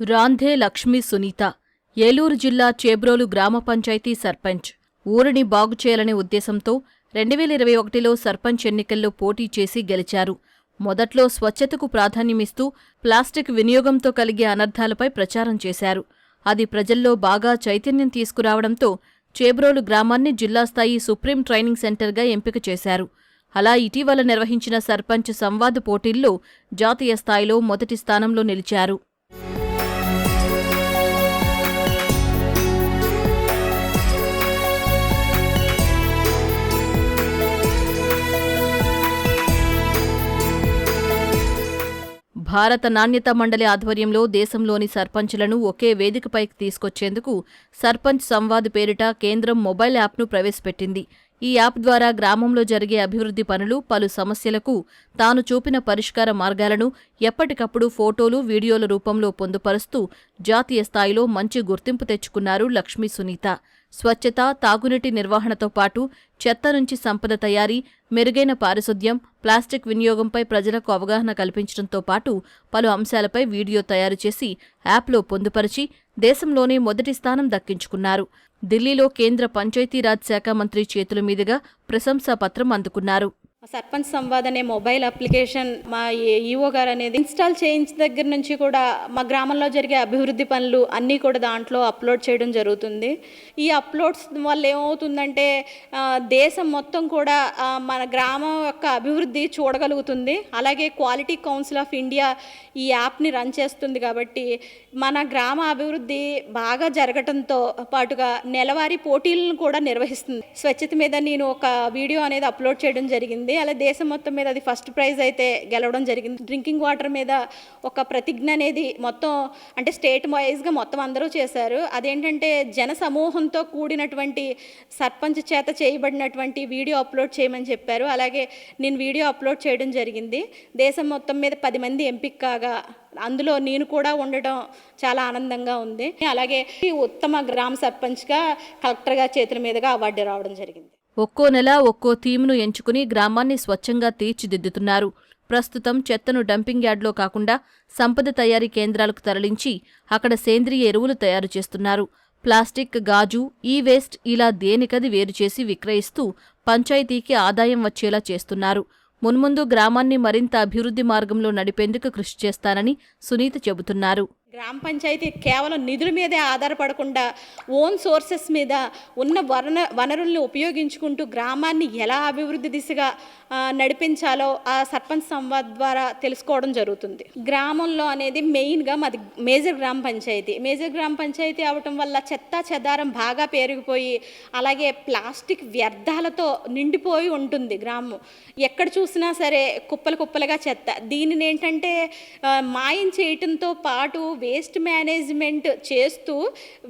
రాంధే లక్ష్మీ సునీత ఏలూరు జిల్లా చేబ్రోలు గ్రామ పంచాయతీ సర్పంచ్. ఊరిని బాగు చేయాలనే ఉద్దేశంతో రెండు వేల ఇరవై ఒకటిలో సర్పంచ్ ఎన్నికల్లో పోటీ చేసి గెలిచారు. మొదట్లో స్వచ్ఛతకు ప్రాధాన్యమిస్తూ ప్లాస్టిక్ వినియోగంతో కలిగే అనర్థాలపై ప్రచారం చేశారు. అది ప్రజల్లో బాగా చైతన్యం తీసుకురావడంతో చేబ్రోలు గ్రామాన్ని జిల్లా స్థాయి సుప్రీం ట్రైనింగ్ సెంటర్గా ఎంపిక చేశారు. అలా ఇటీవల నిర్వహించిన సర్పంచ్ సంవాద్ పోటీల్లో జాతీయ స్థాయిలో మొదటి స్థానంలో నిలిచారు. భారత నాణ్యత మండలి ఆధ్వర్యంలో దేశంలోని సర్పంచ్లను ఒకే వేదికపైకి తీసుకొచ్చేందుకు సర్పంచ్ సంవాద్ పేరిట కేంద్రం మొబైల్ యాప్ను ప్రవేశపెట్టింది. ఈ యాప్ ద్వారా గ్రామంలో జరిగే అభివృద్ధి పనులు పలు సమస్యలకు తాను చూపిన పరిష్కార మార్గాలను ఎప్పటికప్పుడు ఫోటోలు వీడియోల రూపంలో పొందుపరుస్తూ జాతీయ స్థాయిలో మంచి గుర్తింపు తెచ్చుకున్నారు లక్ష్మీ సునీత. స్వచ్ఛత తాగునీటి నిర్వహణతో పాటు చెత్త నుంచి సంపద తయారీ మెరుగైన పారిశుద్ధ్యం ప్లాస్టిక్ వినియోగంపై ప్రజలకు అవగాహన కల్పించడంతో పాటు పలు అంశాలపై వీడియో తయారు చేసి యాప్లో పొందుపరిచి దేశంలోనే మొదటి స్థానం దక్కించుకున్నారు. ఢిల్లీలో కేంద్ర పంచాయతీరాజ్ శాఖ మంత్రి చేతుల మీదుగా ప్రశంసా పత్రం అందుకున్నారు. సర్పంచ్ సంవాద్ అనే మొబైల్ అప్లికేషన్ మా ఈఓ గారు అనేది ఇన్స్టాల్ చేయించిన దగ్గర నుంచి కూడా మా గ్రామంలో జరిగే అభివృద్ధి పనులు అన్నీ కూడా దాంట్లో అప్లోడ్ చేయడం జరుగుతుంది. ఈ అప్లోడ్స్ వల్ల ఏమవుతుందంటే దేశం మొత్తం కూడా మన గ్రామం యొక్క అభివృద్ధి చూడగలుగుతుంది. అలాగే క్వాలిటీ కౌన్సిల్ ఆఫ్ ఇండియా ఈ యాప్ని రన్ చేస్తుంది కాబట్టి మన గ్రామ అభివృద్ధి బాగా జరగటంతో పాటుగా నెలవారీ పోటీలను కూడా నిర్వహిస్తుంది. స్వచ్ఛత మీద నేను ఒక వీడియో అనేది అప్లోడ్ చేయడం జరిగింది. అలా దేశం మొత్తం మీద అది ఫస్ట్ ప్రైజ్ అయితే గెలవడం జరిగింది. డ్రింకింగ్ వాటర్ మీద ఒక ప్రతిజ్ఞ అనేది మొత్తం అంటే స్టేట్ వైజ్గా మొత్తం అందరూ చేశారు. అదేంటంటే జన సమూహంతో కూడినటువంటి సర్పంచ్ చేత చేయబడినటువంటి వీడియో అప్లోడ్ చేయమని చెప్పారు. అలాగే నేను వీడియో అప్లోడ్ చేయడం జరిగింది. దేశం మొత్తం మీద పది మంది ఎంపిక కాగా అందులో నేను కూడా ఉండటం చాలా ఆనందంగా ఉంది. అలాగే ఉత్తమ గ్రామ సర్పంచ్గా కలెక్టర్గా చేతుల మీదుగా అవార్డు రావడం జరిగింది. ఒక్కో నెల ఒక్కో థీమ్ను ఎంచుకుని గ్రామాన్ని స్వచ్ఛంగా తీర్చిదిద్దుతున్నారు. ప్రస్తుతం చెత్తను డంపింగ్ యార్డ్లో కాకుండా సంపద తయారీ కేంద్రాలకు తరలించి అక్కడ సేంద్రియ ఎరువులు తయారు చేస్తున్నారు. ప్లాస్టిక్ గాజు ఈ వేస్ట్ ఇలా దేనికది వేరు చేసి విక్రయిస్తూ పంచాయతీకి ఆదాయం వచ్చేలా చేస్తున్నారు. మున్ముందు గ్రామాన్ని మరింత అభివృద్ధి మార్గంలో నడిపేందుకు కృషి చేస్తానని సునీత చెబుతున్నారు. గ్రామ పంచాయతీ కేవలం నిధుల మీదే ఆధారపడకుండా ఓన్ సోర్సెస్ మీద ఉన్న వన వనరుల్ని ఉపయోగించుకుంటూ గ్రామాన్ని ఎలా అభివృద్ధి దిశగా నడిపించాలో ఆ సర్పంచ్ సంవాద్ ద్వారా తెలుసుకోవడం జరుగుతుంది. గ్రామంలో అనేది మెయిన్గా మాది మేజర్ గ్రామ పంచాయతీ. మేజర్ గ్రామ పంచాయతీ అవటం వల్ల చెత్త చెదారం బాగా పెరిగిపోయి అలాగే ప్లాస్టిక్ వ్యర్థాలతో నిండిపోయి ఉంటుంది గ్రామం. ఎక్కడ చూసినా సరే కుప్పలు కుప్పలుగా చెత్త. దీనిని ఏంటంటే మాయం చేయటంతో పాటు వేస్ట్ మేనేజ్మెంట్ చేస్తూ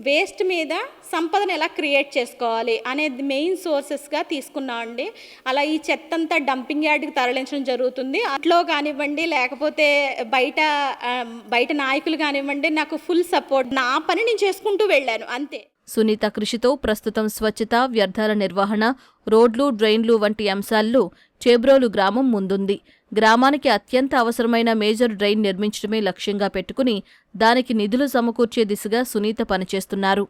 వేస్ట్ మీద సంపదను ఎలా క్రియేట్ చేసుకోవాలి అనేది మెయిన్ సోర్సెస్గా తీసుకున్నామండి అలా ఈ చెత్త అంతా డంపింగ్ యార్డ్కి తరలించడం జరుగుతుంది. అట్లో కానివ్వండి లేకపోతే బయట బయట నాయకులు కానివ్వండి నాకు ఫుల్ సపోర్ట్ నా పని నేను చేసుకుంటూ వెళ్ళాను అంతే. సునీత కృషితో ప్రస్తుతం స్వచ్ఛత వ్యర్థాల నిర్వహణ రోడ్లు డ్రైన్లు వంటి అంశాల్లో చేబ్రోలు గ్రామం ముందుంది. గ్రామానికి అత్యంత అవసరమైన మేజర్ డ్రైన్ నిర్మించడమే లక్ష్యంగా పెట్టుకుని దానికి నిధులు సమకూర్చే దిశగా సునీత పనిచేస్తున్నారు.